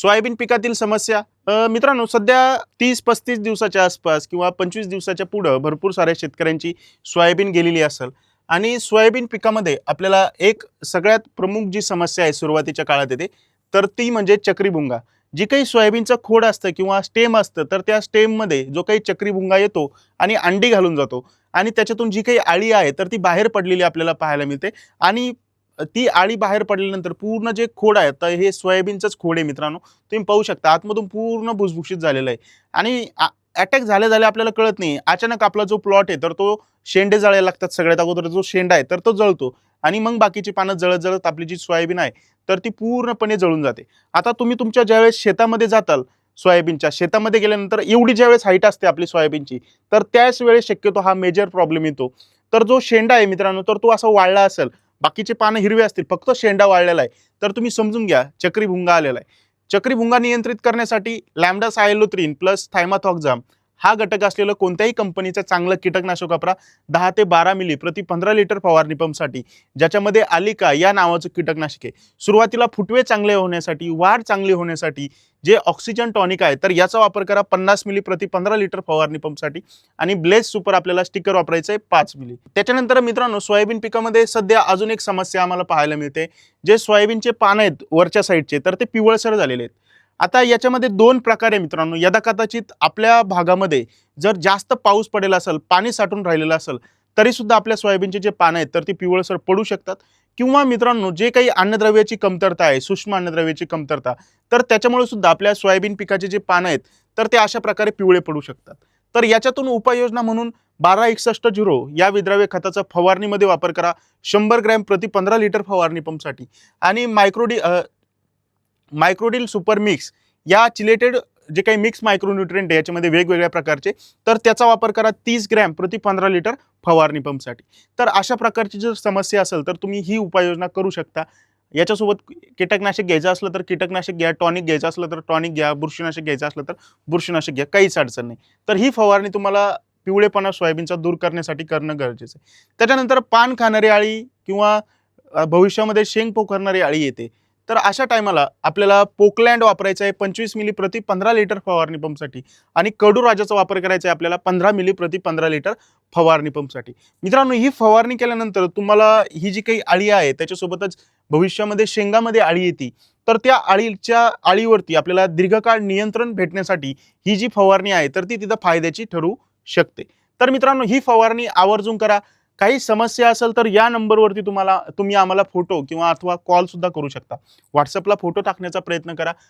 Soybean पिकातील समस्या. मित्रांनो सध्या तीस पस्तीस दिवसाच्या आसपास किंवा पंचवीस दिवसाच्या पुढं भरपूर साऱ्या शेतकऱ्यांची सोयाबीन गेलेली असेल. आणि सोयाबीन पिकामध्ये आपल्याला एक सगळ्यात प्रमुख जी समस्या आहे सुरुवातीच्या काळात येते तर ती म्हणजे चक्रीभुंगा. जी काही सोयाबीनचं खोड असतं किंवा स्टेम असतं तर त्या स्टेममध्ये जो काही चक्रीभुंगा येतो आणि अंडी घालून जातो. आणि त्याच्यातून जी काही आळी आहे तर ती बाहेर पडलेली आपल्याला पाहायला मिळते. आणि ती आळी बाहेर पडल्यानंतर पूर्ण जे खोड आहे तर हे सोयाबीनचंच खोड आहे मित्रांनो. तुम्ही पाहू शकता आतमधून पूर्ण भुसभुशीत झालेलं आहे. आणि अटॅक झाले झाले आपल्याला कळत नाही. अचानक आपला जो प्लॉट आहे तर तो शेंडे जाळायला लागतात सगळ्यात अगोदर. जो शेंडा आहे तर तो जळतो. आणि मग बाकीची पानं जळत जळत आपली जी सोयाबीन आहे तर ती पूर्णपणे जळून जाते. आता तुम्ही तुमच्या ज्यावेळेस शेतामध्ये जाताल सोयाबीनच्या शेतामध्ये गेल्यानंतर एवढी ज्यावेळेस हाईट असते आपली सोयाबीनची तर त्याच वेळेस शक्यतो हा मेजर प्रॉब्लेम येतो. तर जो शेंडा आहे मित्रांनो तर तो असा वाळला असेल बाकीचे पानं हिरवे असतील फक्त शेंडा वाळलेला आहे. तर तुम्ही समजून घ्या चक्रीभुंगा आलेला आहे. चक्रीभुंगा नियंत्रित करण्यासाठी लॅमडा सायलोत्रीन प्लस थायमाथॉक्झाम हा घटक असलेलं कोणत्याही कंपनीचं चांगलं कीटकनाशक वापरा. दहा ते बारा मिली प्रति पंधरा लिटर फवारणी पंपसाठी ज्याच्यामध्ये आलिका या नावाचं कीटकनाशक आहे. सुरुवातीला फुटवे चांगले होण्यासाठी वाढ चांगली होण्यासाठी जे ऑक्सिजन टॉनिक आहे तर याचा वापर करा पन्नास मिली प्रति पंधरा लिटर फवारणी पंपसाठी आणि ब्लेस सुपर आपल्याला स्टिकर वापरायचं आहे पाच मिली त्याच्यानंतर मित्रांनो सोयाबीन पिकामध्ये सध्या अजून एक समस्या आम्हाला पाहायला मिळते. जे सोयाबीनचे पानं आहेत वरच्या साईडचे तर ते पिवळसर झालेले आहेत. आता याच्यामध्ये दोन प्रकार आहे मित्रांनो. यदा कदाचित आपल्या भागामध्ये जर जास्त पाऊस पडेल असेल पाणी साठून राहिलेलं असेल तरीसुद्धा आपल्या सोयाबीनचे जे पानं आहेत तर ती पिवळसर पडू शकतात. किंवा मित्रांनो जे काही अन्नद्रव्याची कमतरता आहे सूक्ष्म अन्नद्रव्याची कमतरता तर त्याच्यामुळे सुद्धा आपल्या सोयाबीन पिकाचे जे पानं आहेत तर ते अशा प्रकारे पिवळे पडू शकतात. तर याच्यातून उपाययोजना म्हणून बारा एकसष्ट झिरो या विद्राव्य खताचा फवारणीमध्ये वापर करा. शंभर ग्रॅम प्रति पंधरा लिटर फवारणी पंपसाठी. आणि मायक्रोडी मायक्रोडील सुपर मिक्स या चिलेटेड जे काही मिक्स मायक्रोन्युट्रिएंट आहे याच्यामध्ये वेगवेगळ्या प्रकारचे तर त्याचा वापर करा तीस ग्रॅम प्रति पंधरा लिटर फवारणी पंपसाठी तर अशा प्रकारची जर समस्या असेल तर तुम्ही ही उपाययोजना करू शकता. याच्यासोबत कीटकनाशक घ्यायचं असलं तर कीटकनाशक घ्या टॉनिक घ्यायचं असलं तर टॉनिक घ्या बुरशीनाशक घ्यायचं असलं तर बुरशीनाशक घ्या काहीच अडचण नाही. तर ही फवारणी तुम्हाला पिवळेपणा सोयाबीनचा दूर करण्यासाठी करणं गरजेचं आहे. त्याच्यानंतर पान खाणारी आळी किंवा भविष्यामध्ये शेंग पोखरणारी आळी येते. तर अशा टायमाला आपल्याला पोकलँड वापरायचं आहे पंचवीस मिली प्रति पंधरा लिटर फवारणी पंपसाठी. आणि कडू राजाचा वापर करायचा आहे आपल्याला पंधरा मिली प्रति पंधरा लिटर फवारणी पंपसाठी. मित्रांनो ही फवारणी केल्यानंतर तुम्हाला ही जी काही आळी आहे त्याच्यासोबतच भविष्यामध्ये शेंगामध्ये आळी येते तर त्या आळीच्या आळीवरती आपल्याला दीर्घकाळ नियंत्रण भेटण्यासाठी ही जी फवारणी आहे तर ती तिथं फायद्याची ठरू शकते. तर मित्रांनो ही फवारणी आवर्जून करा. काही समस्या असेल तर या नंबरवरती तुम्हाला तुम्ही आम्हाला फोटो किंवा अथवा कॉल सुद्धा करू शकता. व्हॉट्सअपला फोटो टाकण्याचा प्रयत्न करा.